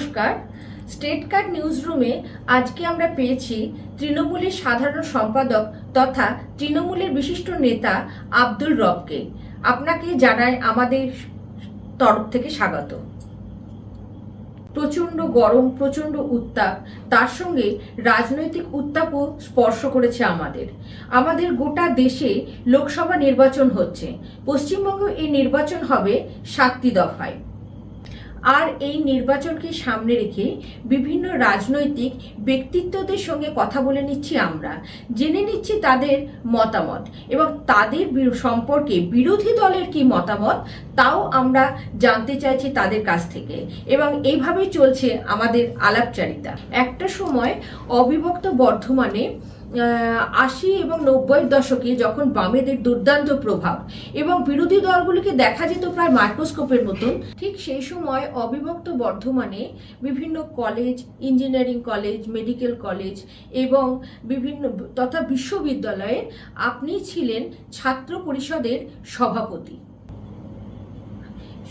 নমস্কার। State card news রুমে আজকে আমরা পেয়েছি তৃণমূলের সাধারণ সম্পাদক তথা তৃণমূলের বিশিষ্ট নেতা আব্দুল রবকে। আপনাকে জানায় আমাদের তরফ থেকে স্বাগত। প্রচণ্ড গরম, প্রচণ্ড উত্তাপ, তার সঙ্গে রাজনৈতিক উত্তাপও স্পর্শ করেছে আমাদের। আমাদের গোটা দেশে লোকসভা নির্বাচন হচ্ছে। পশ্চিমবঙ্গ এই নির্বাচন হবে সাতটি দফায়। আর এই নির্বাচনকে সামনে রেখে বিভিন্ন রাজনৈতিক ব্যক্তিত্বদের সঙ্গে কথা বলে নিচ্ছি আমরা। জেনে নিচ্ছি তাদের মতামত এবং তাদের সম্পর্কে বিরোধী দলের কি মতামত, তাও আমরা জানতে চাইছি তাদের কাছ থেকে। এবং এইভাবেই চলছে আমাদের আলাপচারিতা। একটা সময় অবিভক্ত বর্ধমানে আশি এবং নব্বই দশকে যখন বামেদের দুর্দান্ত প্রভাব এবং বিরোধী দলগুলিকে দেখা যেত প্রায় মাইক্রোস্কোপের মতন, ঠিক সেই সময় অবিভক্ত বর্ধমানে বিভিন্ন college, engineering college, medical college এবং বিভিন্ন তথা বিশ্ববিদ্যালয়ে আপনি ছিলেন ছাত্র পরিষদের সভাপতি।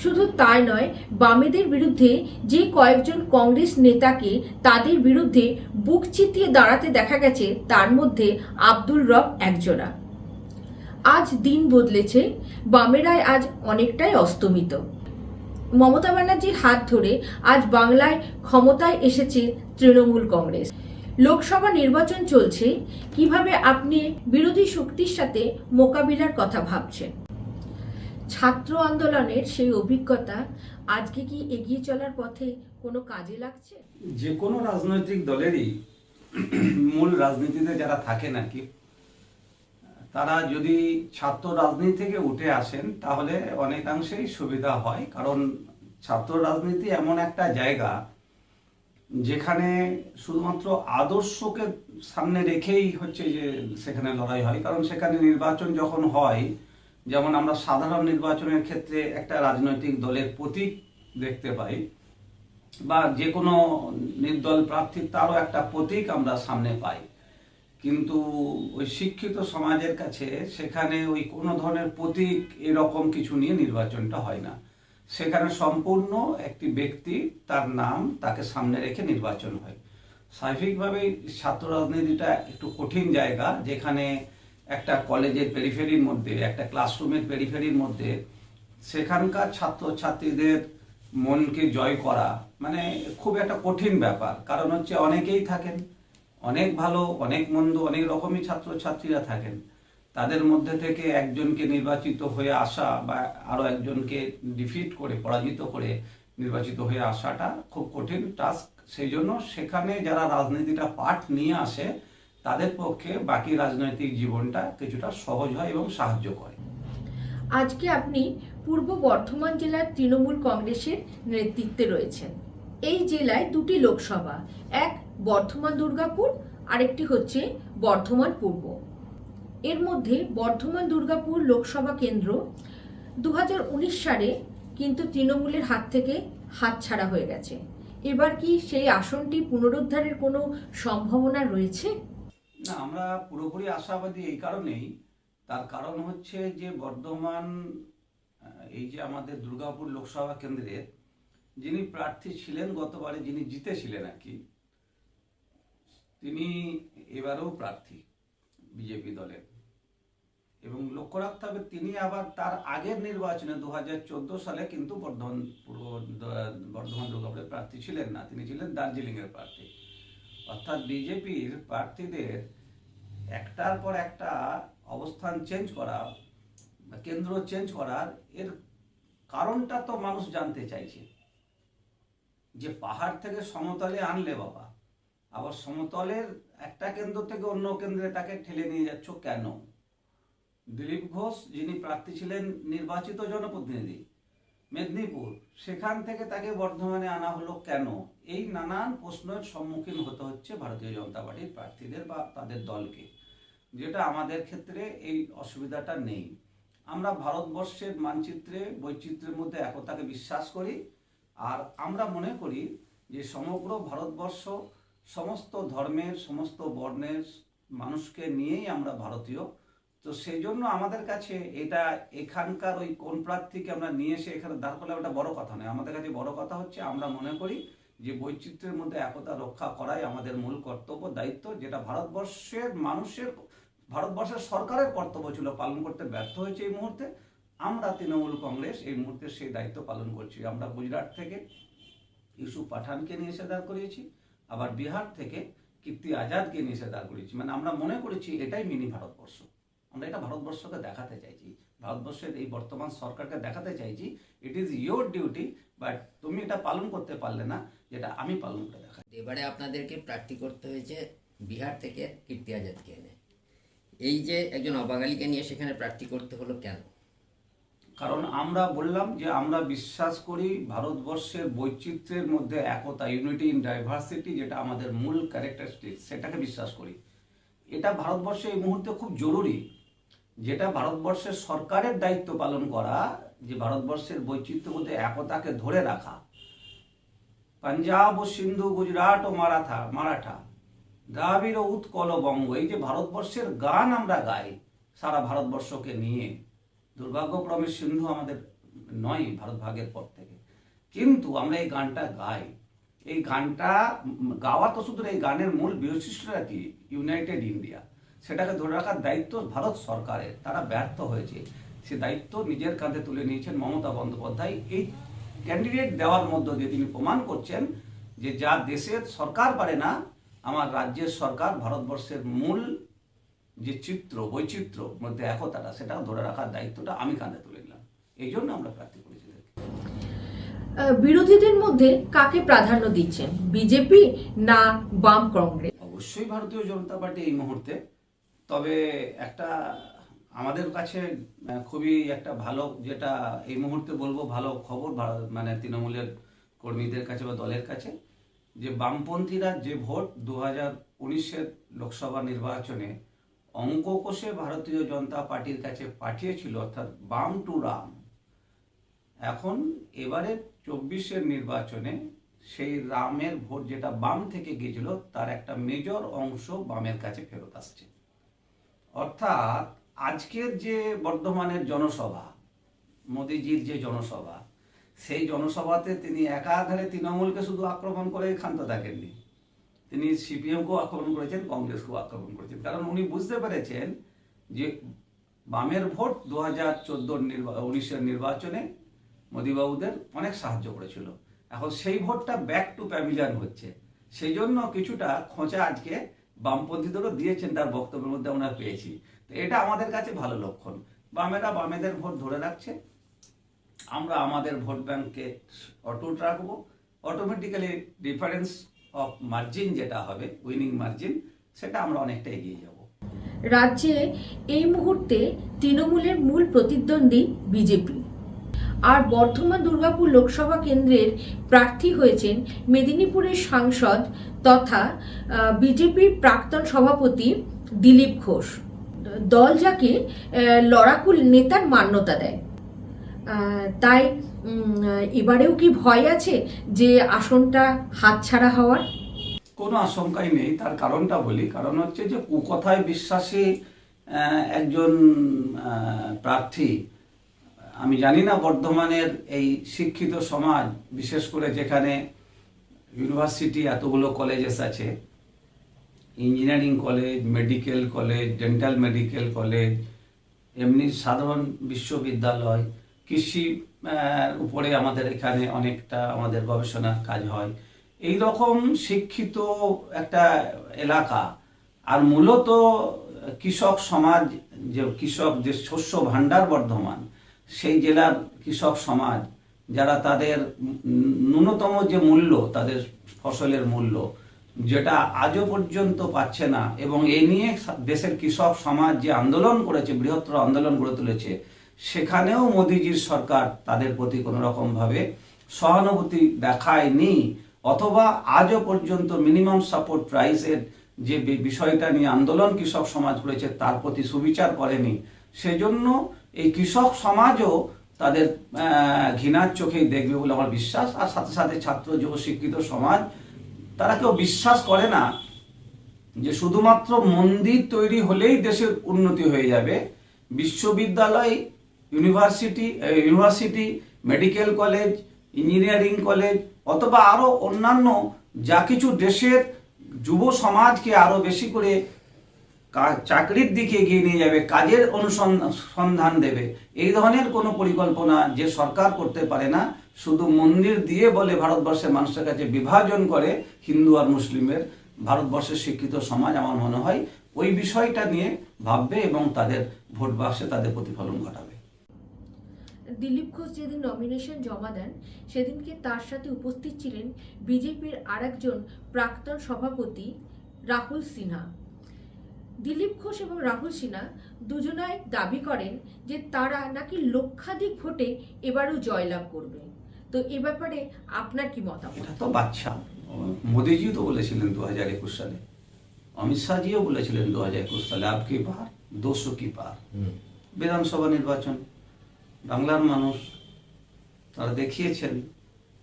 শুধু তাই নয়, বামেদের বিরুদ্ধে যে কয়েকজন কংগ্রেস নেতাকে তাদের বিরুদ্ধে বুক চিতিয়ে দাঁড়াতে দেখা গেছে, তার মধ্যে আব্দুল রব একজনা। আজ দিন বদলেছে, বামেরাই আজ অনেকটাই অস্তমিত। মমতা ব্যানার্জির হাত ধরে আজ বাংলায় ক্ষমতায় এসেছে তৃণমূল কংগ্রেস। লোকসভা নির্বাচন চলছে, কীভাবে আপনি বিরোধী শক্তির সাথে মোকাবিলার কথা ভাবছেন? ছাত্র আন্দোলনের সেই অভিজ্ঞতা আজকে কি এগিয়ে চলার পথে কোনো কাজে লাগছে? যে কোনো রাজনৈতিক দলেরই মূল রাজনীতিতে যারা থাকেন আর কি তারা যদি ছাত্র রাজনীতি থেকে উঠে আসেন, তাহলে অনেকাংশেই সুবিধা হয়। কারণ ছাত্র রাজনীতি এমন একটা জায়গা যেখানে শুধুমাত্র আদর্শকে সামনে রেখেই হচ্ছে যে সেখানে লড়াই হয়। কারণ সেখানে নির্বাচন যখন হয় যেমন আমরা সাধারণ নির্বাচনের ক্ষেত্রে একটা রাজনৈতিক দলের প্রতীক দেখতে পাই, বা যে কোনো নির্দল প্রার্থীর তারও একটা প্রতীক আমরা সামনে পাই। কিন্তু ওই শিক্ষিত সমাজের কাছে সেখানে ওই কোনো ধরনের প্রতীক এরকম কিছু নিয়ে নির্বাচনটা হয় না। সেখানে সম্পূর্ণ একটি ব্যক্তি তার নাম তাকে সামনে রেখে নির্বাচন হয়। স্বাভাবিকভাবেই ছাত্র রাজনীতিটা একটু কঠিন জায়গা, যেখানে একটা কলেজের পেরিফেরির মধ্যে, একটা ক্লাসরুমের পেরিফেরির মধ্যে সেখানকার ছাত্রছাত্রীদের মনকে জয় করা মানে খুব একটা কঠিন ব্যাপার। কারণ হচ্ছে অনেকেই থাকেন, অনেক ভালো, অনেক মন্দ, অনেক রকমই ছাত্রছাত্রীরা থাকেন। তাদের মধ্যে থেকে একজনকে নির্বাচিত হয়ে আসা বা আরও একজনকে ডিফিট করে, পরাজিত করে নির্বাচিত হয়ে আসাটা খুব কঠিন টাস্ক সেই জন্য সেখানে যারা রাজনীতিটা পাঠ নিয়ে আসে তাদের পক্ষে বাকি রাজনৈতিক জীবনটা কিছুটা সহজ হয় এবং সাহায্য করে। আজকে আপনি পূর্ব বর্ধমান জেলার তৃণমূল কংগ্রেসের নেতৃত্বে রয়েছেন। এই জেলায় দুটি লোকসভা, এক বর্ধমান দুর্গাপুর, আরেকটি হচ্ছে বর্ধমান পূর্ব। এর মধ্যে বর্ধমান দুর্গাপুর লোকসভা কেন্দ্র দু হাজার উনিশ সালে কিন্তু তৃণমূলের হাত থেকে হাতছাড়া হয়ে গেছে। এবার কি সেই আসনটি পুনরুদ্ধারের কোনো সম্ভাবনা রয়েছে? না, আমরা পুরোপুরি আশাবাদী এই কারণেই। তার কারণ হচ্ছে যে বর্ধমান এই যে আমাদের দুর্গাপুর লোকসভা কেন্দ্রের যিনি প্রার্থী ছিলেন, গতবারে যিনি জিতেছিলেন আর কি, তিনি এবারেও প্রার্থী বিজেপি দলের। এবং লক্ষ্য রাখতে হবে, তিনি আবার তার আগের নির্বাচনে দু হাজার চোদ্দ সালে কিন্তু বর্ধমান পূর্ব, বর্ধমান দুর্গাপুরের প্রার্থী ছিলেন না, তিনি ছিলেন দার্জিলিং এর প্রার্থী। অর্থাৎ বিজেপির প্রার্থীদের একটার পর একটা অবস্থান চেঞ্জ করা কেন্দ্র চেঞ্জ করার এর কারণটা তো মানুষ জানতে চাইছে। যে পাহাড় থেকে সমতলে আনলে বাবা, আবার সমতলের একটা কেন্দ্র থেকে অন্য কেন্দ্রে তাকে ঠেলে নিয়ে যাচ্ছ কেন? দিলীপ ঘোষ যিনি প্রার্থী ছিলেন নির্বাচিত জনপ্রতিনিধি, মেদিনীপুর। সেখান থেকে তাকে বর্ধমানে আনা হলো কেন? এই নানান প্রশ্নের সম্মুখীন হতে হচ্ছে ভারতীয় জনতা পার্টির প্রার্থীদের বা তাদের দলকে, যেটা আমাদের ক্ষেত্রে এই অসুবিধাটা নেই। আমরা ভারতবর্ষের মানচিত্রে, বৈচিত্র্যের মধ্যে একতাকে বিশ্বাস করি, আর আমরা মনে করি যে সমগ্র ভারতবর্ষ সমস্ত ধর্মের, সমস্ত বর্ণের মানুষকে নিয়েই আমরা ভারতীয়। তো সেই জন্য আমাদের কাছে এটা এখানকার ওই কোন প্রার্থীকে আমরা নিয়ে এসে এখানে দাঁড় করলে ওটা বড় কথা নয়। আমাদের কাছে বড় কথা হচ্ছে আমরা মনে করি যে বৈচিত্র্যের মধ্যে একতা রক্ষা করাই আমাদের মূল কর্তব্য, দায়িত্ব, যেটা ভারতবর্ষের মানুষের, ভারতবর্ষের সরকারের কর্তব্য ছিল পালন করতে ব্যর্থ হয়েছে এই মুহূর্তে। আমরা তৃণমূল কংগ্রেস এই মুহূর্তে সেই দায়িত্ব পালন করছি। আমরা গুজরাট থেকে ইউসুফ পাঠানকে নিয়ে এসে দাঁড় করিয়েছি, আবার বিহার থেকে কীর্তি আজাদকে নিয়ে এসে দাঁড় করিয়েছি। মানে আমরা মনে করেছি এটাই মিনি ভারতবর্ষ। আমরা এটা ভারতবর্ষকে দেখাতে চাইছি। ভারতবর্ষের এই বর্তমান সরকারকে দেখাতে চাইছি it is your duty but তুমি এটা পালন করতে পারলে না যেটা আমি পালন করে দেখা এবারে আপনাদেরকে প্রার্থী করতে হয়েছে বিহার থেকে কীর্তি আজাদকে এনে। এই যে একজন অবাঙালিকে নিয়ে সেখানে প্রার্থী করতে হলো কেন? কারণ আমরা বললাম যে আমরা বিশ্বাস করি ভারতবর্ষের বৈচিত্র্যের মধ্যে একতা ইউনিটি ইন ডাইভার্সিটি যেটা আমাদের মূল ক্যারেক্টারিস্টিক সেটাকে বিশ্বাস করি। এটা ভারতবর্ষে এই মুহূর্তে খুব জরুরি। যেটা ভারতবর্ষের সরকারের দায়িত্ব পালন করা, যে ভারতবর্ষের বৈচিত্র্য মধ্যে একতাকে ধরে রাখা। পাঞ্জাব ও সিন্ধু, গুজরাট ও মারাঠা মারাঠা, দ্রাবিড় ও উৎকল বঙ্গ, এই যে ভারতবর্ষের গান আমরা গাই সারা ভারতবর্ষকে নিয়ে। দুর্ভাগ্যক্রমে সিন্ধু আমাদের নয় ভারত ভাগের পর থেকে। কিন্তু আমরা এই গানটা গাই। এই গানটা, গাওয়া তো শুধু এই গানের মূল বৈশিষ্ট্যটা কি? United India. সেটাকে ধরে রাখার দায়িত্ব ভারত সরকারের। তারা ব্যর্থ হয়েছে। সে দায়িত্ব নিজের কাঁধে তুলে নিয়েছেন মমতা বন্দ্যোপাধ্যায়। এই ক্যান্ডিডেট দেওয়ার মধ্য দিয়ে তিনি প্রমাণ করছেন যে যা দেশের সরকার পারে না আমার রাজ্যের সরকার ভারতবর্ষের মূল যে চিত্র বৈচিত্র্য মধ্যে একতাটা সেটা ধরে রাখার দায়িত্বটা আমি কাঁধে তুলে নিলাম। এই জন্য আমরা প্রার্থী করেছি বিরোধীদের মধ্যে কাকে প্রাধান্য দিচ্ছেন? বিজেপি না বাম কংগ্রেস? অবশ্যই ভারতীয় জনতা পার্টি এই মুহূর্তে তবে একটা আমাদের কাছে খুবই একটা ভালো যেটা এই মুহূর্তে বলব ভালো খবর মানে তৃণমূলের কর্মীদের কাছে বা দলের কাছে, যে বামপন্থীরা যে ভোট দু হাজার উনিশের লোকসভা নির্বাচনে অঙ্ক কষে ভারতীয় জনতা পার্টির কাছে পাঠিয়েছিল, অর্থাৎ বাম টু রাম, এখন এবারে চব্বিশের নির্বাচনে সেই রামের ভোট যেটা বাম থেকে গিয়েছিল, তার একটা মেজর অংশ বামের কাছে ফেরত আসছে। অর্থাৎ আজকের যে বর্ধমানের জনসভা, মোদিজির যে জনসভা, সেই জনসভাতে তিনি একাধারে তৃণমূলকে শুধু আক্রমণ করে ক্ষান্ত থাকেননি। তিনি সিপিএমকেও আক্রমণ করেছেন, কংগ্রেসকেও আক্রমণ করেছেন। কারণ উনি বুঝতে পেরেছেন যে বামের ভোট দু হাজার চোদ্দোর উনিশের নির্বাচনে মোদিবাবুদের অনেক সাহায্য করেছিল। এখন সেই ভোটটা ব্যাক টু প্যাভিলিয়ন হচ্ছে। সেই জন্য কিছুটা খোঁচা আজকে বামপন্থীদেরও দিয়েছেন, তার বক্তব্যের মধ্যে আমরা পেয়েছি। তো এটা আমাদের কাছে ভালো লক্ষণ। বামেরা বামেদের ভোট ধরে রাখছে। আমরা আমাদের ভোট ব্যাংককে অটুট রাখব। অটোমেটিক্যালি ডিফারেন্স অফ মার্জিন যেটা হবে উইনিং মার্জিন সেটা আমরা অনেকটা এগিয়ে যাব। রাজ্যে এই মুহূর্তে তৃণমূলের মূল প্রতিদ্বন্দ্বী বিজেপি। আর বর্ধমান দুর্গাপুর লোকসভা কেন্দ্রের প্রার্থী হয়েছেন মেদিনীপুরের সাংসদ তথা বিজেপির প্রাক্তন সভাপতি দিলীপ ঘোষ। দল যাকে আহ, লড়াকু নেতার মান্যতা দেয়। তাই এবারেও কি ভয় আছে যে আসনটা হাতছাড়া হওয়ার? কোনো আশঙ্কাই নেই তার কারণটা বলি। কারণ হচ্ছে যে কুকথায় বিশ্বাসী একজন প্রার্থী আমি জানি না বর্ধমানের এই শিক্ষিত সমাজ, বিশেষ করে যেখানে ইউনিভার্সিটি এতগুলো কলেজেস আছে engineering college medical college dental medical college এমনি সাধারণ বিশ্ববিদ্যালয়, কৃষি উপরে আমাদের এখানে অনেকটা আমাদের গবেষণার কাজ হয়। এই রকম শিক্ষিত একটা এলাকা, আর মূলত কৃষক সমাজ, যে কৃষক, যে শস্য ভাণ্ডার বর্ধমান সেই জেলার কৃষক সমাজ, যারা তাদের ন্যূনতম যে মূল্য, তাদের ফসলের মূল্য, যেটা আজও পর্যন্ত পাচ্ছে না, এবং এ নিয়ে দেশের কৃষক সমাজ যে আন্দোলন করেছে, বৃহত্তর আন্দোলন গড়ে তুলেছে, সেখানেও মোদিজির সরকার তাদের প্রতি কোনো রকম ভাবে সহানুভূতি দেখায়নি, অথবা আজও পর্যন্ত মিনিমাম সাপোর্ট প্রাইসের যে বিষয়টা নিয়ে আন্দোলন কৃষক সমাজ করেছে, তার প্রতি সুবিচার করেনি। সেজন্য এই কৃষক সমাজও তাদের ঘৃণার চোখেই দেখবে বলে আমার বিশ্বাস। আর সাথে সাথে ছাত্র, যুব, শিক্ষিত সমাজ, তারা কেউ বিশ্বাস করে না যে শুধুমাত্র মন্দির তৈরি হলেই দেশের উন্নতি হয়ে যাবে। বিশ্ববিদ্যালয়, university university, medical college, engineering college, অথবা আরও অন্যান্য যা কিছু দেশের যুব সমাজকে আরও বেশি করে চাকরির দিকে এগিয়ে নিয়ে যাবে, কাজের অনুসন্ধান, সন্ধান দেবে। এই ধরনের কোনো পরিকল্পনা যে সরকার করতে পারে না, শুধু মন্দির দিয়ে বলে ভারতবর্ষের মানুষের কাছে বিভাজন করে হিন্দু আর মুসলিমের ভারতবর্ষের শিক্ষিত সমাজ আমার মনে হয়, ওই বিষয়টা নিয়ে ভাববে এবং তাদের ভোট বাক্সে তাদের প্রতিফলন ঘটাবে। দিলীপ ঘোষ যেদিন নমিনেশন জমা দেন, সেদিনকে তার সাথে উপস্থিত ছিলেন বিজেপির আরেকজন প্রাক্তন সভাপতি রাহুল সিনহা। দিলীপ ঘোষ এবং রাহুল সিনহা দুজনাই দাবি করেন যে তারা নাকি লক্ষাধিক ভোটে এবারও জয়লাভ করবে। তো এ ব্যাপারে আপনার কি মতামত? তো বাচ্চা মোদিজিও তো বলেছিলেন দু হাজার একুশ সালে। অমিত শাহজিও বলেছিলেন দু হাজার একুশ সালে। আপকি পার দোষো কি পার বিধানসভা নির্বাচন। বাংলার মানুষ তারা দেখিয়েছেন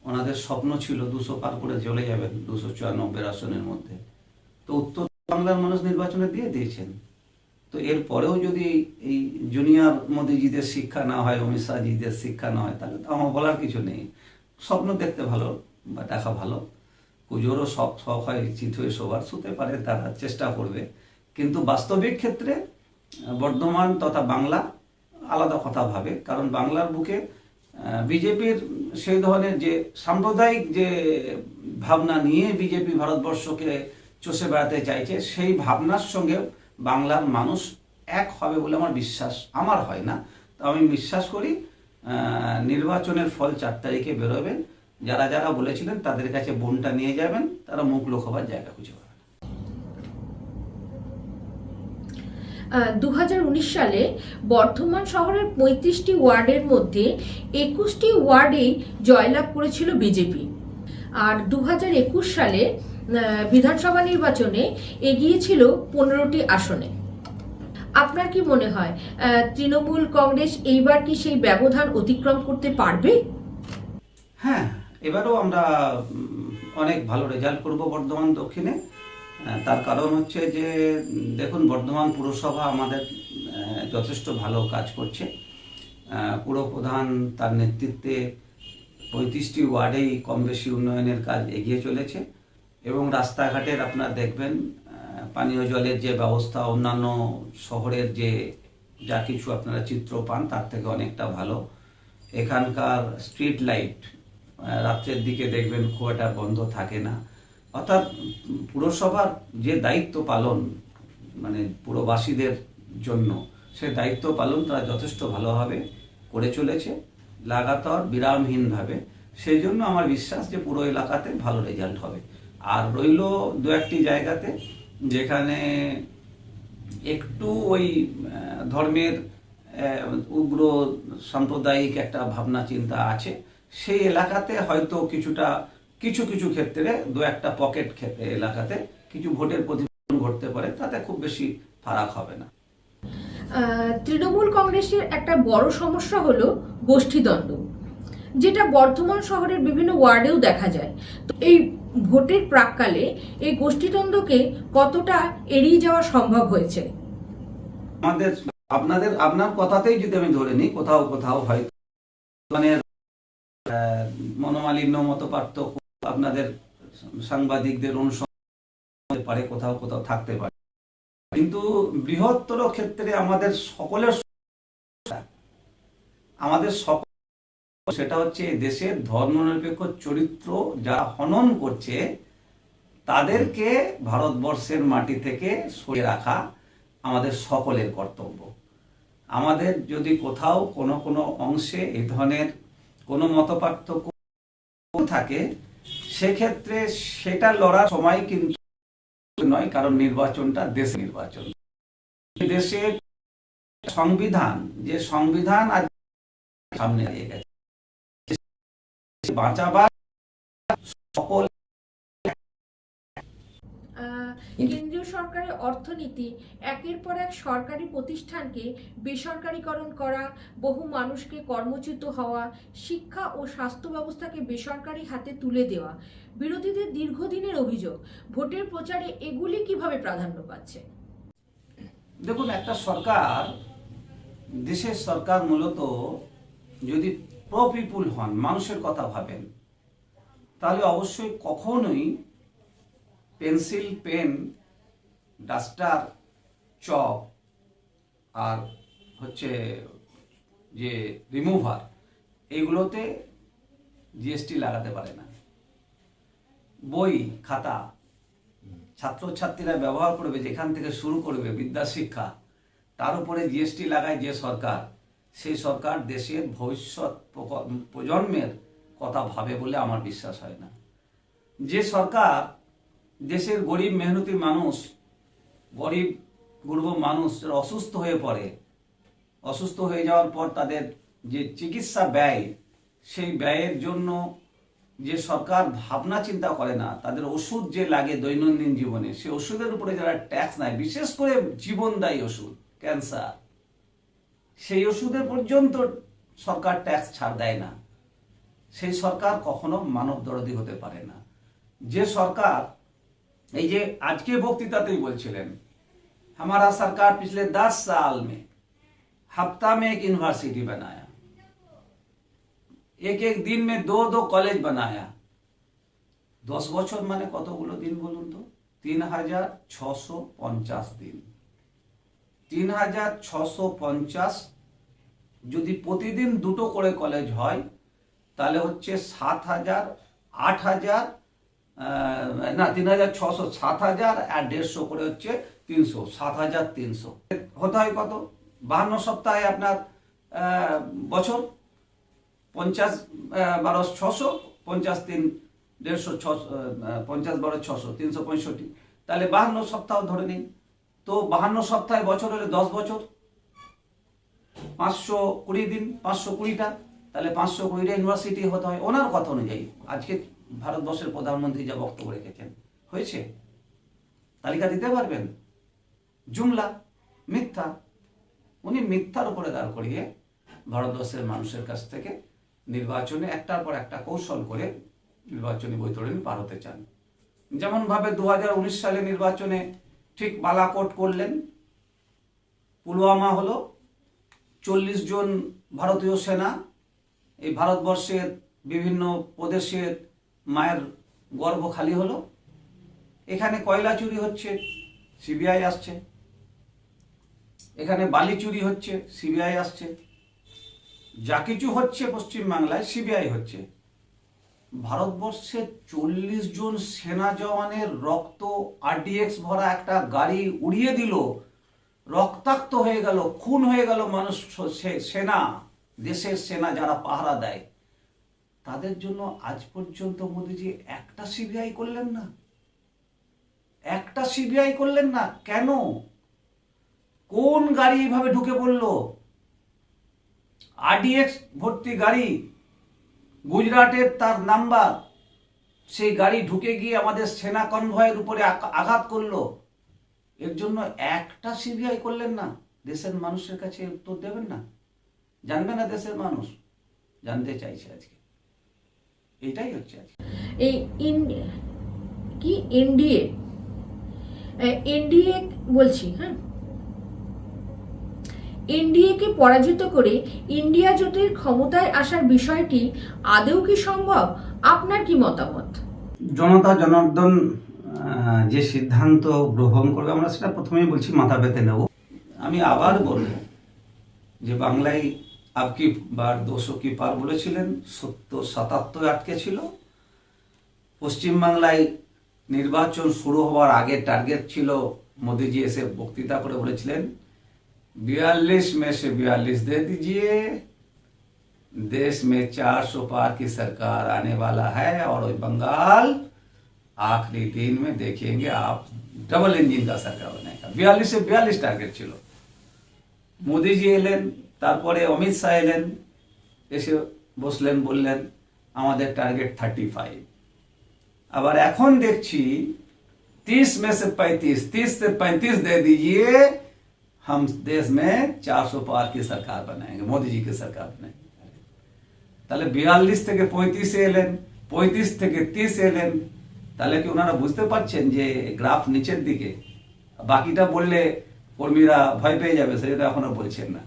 ওনাদের স্বপ্ন ছিল দুশো পার করে চলে যাবেন দুশো চুরানব্বই আসনের মধ্যে। তো উত্তর বাংলার মানুষ নির্বাচনে দিয়ে দিয়েছেন। তো এর পরেও যদি এই জুনিয়র মোদিজিদের শিক্ষা না হয়, অমিত শাহজিদের শিক্ষা না হয়, তাহলে তো আমার বলার কিছু নেই। স্বপ্ন দেখতে ভালো বা দেখা ভালো। পুজোরও সব শখ হয় চিত হয়ে সবার শুতে পারে, তারা চেষ্টা করবে। কিন্তু বাস্তবিক ক্ষেত্রে বর্ধমান তথা বাংলা আলাদা কথা ভাবে। কারণ বাংলার বুকে বিজেপির সেই ধরনের যে সাম্প্রদায়িক যে ভাবনা নিয়ে বিজেপি ভারতবর্ষকে চষে বেড়াতে চাইছে, সেই ভাবনার সঙ্গে বাংলার মানুষ এক হবে বলে আমার বিশ্বাস, আমার হয় না। তো আমি বিশ্বাস করি নির্বাচনের ফল চার তারিখে বেরোবেন। যারা যারা বলেছিলেন তাদের কাছে বোনটা নিয়ে যাবেন, তারা মুখ লোক হবার জায়গা খুঁজে পাবেন। দু হাজার উনিশ সালে বর্ধমান শহরের পঁয়ত্রিশটি ওয়ার্ডের মধ্যে একুশটি ওয়ার্ডেই জয়লাভ করেছিল বিজেপি। আর দু হাজার একুশ সালে বিধানসভা নির্বাচনে এগিয়েছিল পনেরোটি আসনে। আপনার কি মনে হয় তৃণমূল কংগ্রেস এইবার কি সেই ব্যবধান অতিক্রম করতে পারবে? হ্যাঁ এবারও আমরা অনেক ভালো রেজাল্ট করব বর্ধমান দক্ষিণে। তার কারণ হচ্ছে যে, দেখুন, বর্ধমান পুরসভা আমাদের যথেষ্ট ভালো কাজ করছে। পুরপ্রধান তার নেতৃত্বে পঁয়ত্রিশটি ওয়ার্ডেই কম বেশি উন্নয়নের কাজ এগিয়ে চলেছে। এবং রাস্তাঘাটের আপনার দেখবেন পানীয় জলের যে ব্যবস্থা, অন্যান্য শহরের যে যা কিছু আপনারা চিত্র পান, তার থেকে অনেকটা ভালো। এখানকার স্ট্রিট লাইট রাত্রের দিকে দেখবেন খুব একটা বন্ধ থাকে না। অর্থাৎ পুরসভার যে দায়িত্ব পালন মানে পুরবাসীদের জন্য, সে দায়িত্ব পালন তারা যথেষ্ট ভালোভাবে করে চলেছে, লাগাতার বিরামহীনভাবে। সেই জন্য আমার বিশ্বাস যে পুরো এলাকাতে ভালো রেজাল্ট হবে। আর রইল দু একটি জায়গাতে যেখানে একটু ওই ধর্মের উগ্র সাম্প্রদায়িক একটা ভাবনা চিন্তা আছে। সেই এলাকাতে হয়তো কিছুটা, কিছু কিছু ক্ষেত্রে, দু একটা পকেট ক্ষেত্রে এলাকাতে কিছু ভোটের প্রতিফলন ঘটতে পারে, তাতে খুব বেশি ফারাক হবে না। তৃণমূল কংগ্রেসের একটা বড় সমস্যা হলো গোষ্ঠীদ্বন্দ্ব, যেটা বর্ধমান শহরের বিভিন্ন ওয়ার্ডেও দেখা যায়। তো এই ভোটের প্রাককালে এই গোষ্ঠীদ্বন্দ্বকে কতটা এড়িয়ে যাওয়া সম্ভব হয়েছে? আমাদের আপনাদের, আপনার কথাতেই যদি আমি ধরে নিই, কোথাও কোথাও হয়তো মানে মনোমালিন্য মত পার্থক্য আপনাদের সাংবাদিকদের অনুসরণ পারে, কোথাও কোথাও থাকতে পারে। কিন্তু বৃহত্তর ক্ষেত্রে আমাদের সকলের আমাদের সকল সেটা হচ্ছে দেশের ধর্মনিরপেক্ষ চরিত্র যা হনন করছে, তাদেরকে ভারতবর্ষের মাটি থেকে সরিয়ে রাখা আমাদের সকলের কর্তব্য। আমাদের যদি কোথাও কোনো কোনো অংশে এই ধরনের কোনো মতপার্থক্য থাকে, সেক্ষেত্রে সেটা লড়ার সময় কিন্তু নয়, কারণ নির্বাচনটা দেশ নির্বাচন। দেশের সংবিধান, যে সংবিধান আজ সামনে এগিয়ে গেছে বাঁচাবার সকল কেন্দ্রীয় সরকারের অর্থনীতি একের পর এক সরকারি প্রতিষ্ঠানকে বেসরকারীকরণ করা বহু মানুষকে কর্মচ্যুত হওয়া শিক্ষা ও স্বাস্থ্য ব্যবস্থাকে বেসরকারি হাতে তুলে দেওয়া বিরোধীদের দীর্ঘদিনের অভিযোগ ভোটের প্রচারে এগুলি কীভাবে প্রাধান্য পাচ্ছে? দেখুন একটা সরকার দেশের সরকার মূলত যদি প্রো পিপুল হন, মানুষের কথা ভাবেন, তাহলে অবশ্যই কখনোই পেন্সিল, পেন, ডাস্টার চক আর হচ্ছে যে রিমুভার এইগুলোতে জিএসটি লাগাতে পারে না। বই, খাতা ছাত্রছাত্রীরা ব্যবহার করবে, যেখান থেকে শুরু করবে বিদ্যা শিক্ষা তার উপরে জিএসটি লাগায় যে সরকার। সেই সরকার দেশের ভবিষ্যৎ প্রজন্মের কথা ভাবে বলে আমার বিশ্বাস হয় না। যে সরকার দেশের গরিব মেহনতি মানুষ, গরিব গুরব মানুষ অসুস্থ হয়ে পড়ে, অসুস্থ হয়ে যাওয়ার পর তাদের যে চিকিৎসা ব্যয়, সেই ব্যয়ের জন্য যে সরকার ভাবনা চিন্তা করে না, তাদের ওষুধ যে লাগে দৈনন্দিন জীবনে সেই ওষুধের উপরে যারা ট্যাক্স নেয়, বিশেষ করে জীবনদায়ী ওষুধ ক্যান্সার সেই ওষুধের পর্যন্ত সরকার ট্যাক্স ছাড় দেয় না সেই সরকার কখনো মানব দরদি হতে পারে না যে সরকার এই যে আজকে বক্তৃতাতেই বলছিলেন हमारा सरकार पिछले दस साल में हफ्ता में एक यूनिवर्सिटी बनाया एक एक दिन में दो दो कॉलेज बनाया দশ বছর মানে কতগুলো দিন বলুন তো তিন হাজার ছশো পঞ্চাশ দিন তিন হাজার ছশো পঞ্চাশ। যদি প্রতিদিন দুটো করে কলেজ হয়, তাহলে হচ্ছে সাত হাজার আট হাজার না তিন হাজার ছশো সাত হাজার আর দেড়শো করে হচ্ছে তিনশো সাত হাজার তিনশো। হতে হয় কত? বাহান্ন সপ্তাহে আপনার বছর। পঞ্চাশ বারো ছশো, পঞ্চাশ তিন, দেড়শো ছশো পঞ্চাশ বারো ছশো, তিনশো পঁয়ষট্টি। তাহলে বাহান্ন সপ্তাহ ধরে নিন। তো বাহান্ন সপ্তাহে বছর হলে দশ বছর। পাঁচশো কুড়ি দিন, পাঁচশো কুড়িটা। তাহলে পাঁচশো কুড়িটা ইউনিভার্সিটি হতে হয়। ওনার কথা অনুযায়ী আজকে ভারতবর্ষের প্রধানমন্ত্রী যা বক্তব্য রেখেছেন, হয়েছে? তালিকা দিতে পারবেন? জুমলা, মিথ্যা। উনি মিথ্যার উপরে দাঁড় করিয়ে ভারতবর্ষের মানুষের কাছ থেকে নির্বাচনে একটার পর একটা কৌশল করে নির্বাচনী বৈতরণী পার হতে চান। যেমন ভাবে দু হাজার উনিশ সালে নির্বাচনে ঠিক বালাকোট করলেন। পুলওয়ামা হলো চল্লিশ জন ভারতীয় সেনা। এই ভারতবর্ষের বিভিন্ন প্রদেশের মায়ের গর্ভ খালি হলো। এখানে কয়লা চুরি হচ্ছে, সিবিআই আসছে। এখানে বালি চুরি হচ্ছে, সিবিআই আসছে। যা কিছু হচ্ছে পশ্চিমবাংলায়, সিবিআই হচ্ছে। ভারতবর্ষে চল্লিশ জন সেনা জওয়ানের রক্ত আরডিএক্স ভরা একটা গাড়ি উড়িয়ে দিল। রক্তাক্ত হয়ে গেল, খুন হয়ে গেল মানুষ সেনা, দেশের সেনা যারা পাহারা দেয়। তাদের জন্য আজ পর্যন্ত মোদিজি একটা সিবিআই করলেন না। একটা সিবিআই করলেন না, কেন? কোন গাড়ি এইভাবে ঢুকে পড়ল? আরডিএক্স ভর্তি গাড়ি গুজরাটের তার নাম্বার। সেই গাড়ি ঢুকে গিয়ে আমাদের সেনা কনভয়ের উপরে আঘা- আঘাত করল। এর জন্য একটা সিবিআই করলেন না। দেশের মানুষের কাছে উত্তর দেবেন না। জানবে না দেশের মানুষ? জানতে চাইছে আজকে। এটাই হচ্ছে আজকে। এই কি? এনডিএ এনডিএ বলছি হ্যাঁ? এনডিএকে পরাজিত করে ইন্ডিয়া জোটের ক্ষমতায় আসার বিষয়টি আদৌ কি সম্ভব? আপনার কি মতামত? জনতা জনার্দন যে সিদ্ধান্ত গ্রহণ করবে, আমরা সেটা প্রথমেই বলছি, মাথা পেতে নেব। আমি আবার বলব যে বাংলায় আপকি বার দোষো কি পার বলেছিলেন সত্তর সাতাত্তর আটকে ছিল। পশ্চিমবাংলায় নির্বাচন শুরু হওয়ার আগে টার্গেট ছিল, মোদিজি এসে বক্তৃতা করে বলেছিলেন बयालीस में से बयालीस दे दीजिए देश में 400 पार की सरकार आने वाला है और बंगाल आखिरी दिन में देखेंगे आप डबल इंजन का सरकार बनेगा बयालीस से बयालीस টার্গেট ছিল মোদিজি এলেন তারপরে অমিত শাহ এলেন এসে বসলেন বললেন আমাদের টার্গেট থার্টি ফাইভ আবার এখন দেখছি तीस में से पैंतीस तीस से पैंतीस दे दीजिए हम देश में 400 पार की सरकार बनाएंगे मोदी जी की सरकार बनाएंगे তাহলে বিয়াল্লিশ থেকে পঁয়ত্রিশে এলেন পঁয়ত্রিশ থেকে তিরিশ এলেন তাহলে কি ওনারা বুঝতে পারছেন যে গ্রাফ নিচের দিকে বাকিটা বললে কর্মীরা ভয় পেয়ে যাবে সেটা এখনো বলছেন না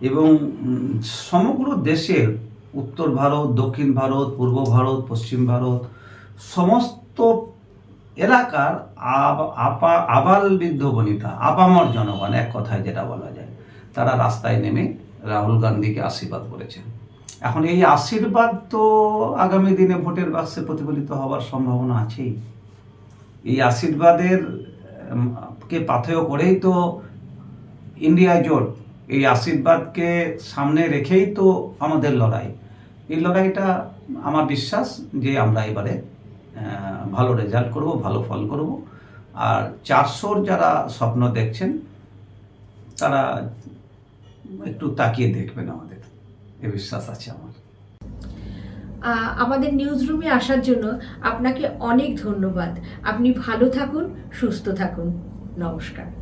এবং উম, সমগ্র দেশের উত্তর ভারত দক্ষিণ ভারত পূর্ব ভারত পশ্চিম ভারত সমস্ত এলাকার আপা, আবাল বৃদ্ধ বনিতা, আপামর জনগণ, এক কথায় যেটা বলা যায়, তারা রাস্তায় নেমে রাহুল গান্ধীকে আশীর্বাদ করেছেন। এখন এই আশীর্বাদ তো আগামী দিনে ভোটের বাক্সে প্রতিফলিত হওয়ার সম্ভাবনা আছেই। এই আশীর্বাদের কে পাথেয় করেই তো ইন্ডিয়া জোট, এই আশীর্বাদকে সামনে রেখেই তো আমাদের লড়াই। এই লড়াইটা আমার বিশ্বাস যে আমরা এবারে ভালো রেজাল্ট করব, ভালো ফল করব। আর চারশোর যারা স্বপ্ন দেখছেন, তারা একটু তাকিয়ে দেখবেন আমাদের। এ বিশ্বাস আছে আমার। আমাদের নিউজ রুমে আসার জন্য আপনাকে অনেক ধন্যবাদ। আপনি ভালো থাকুন, সুস্থ থাকুন। নমস্কার।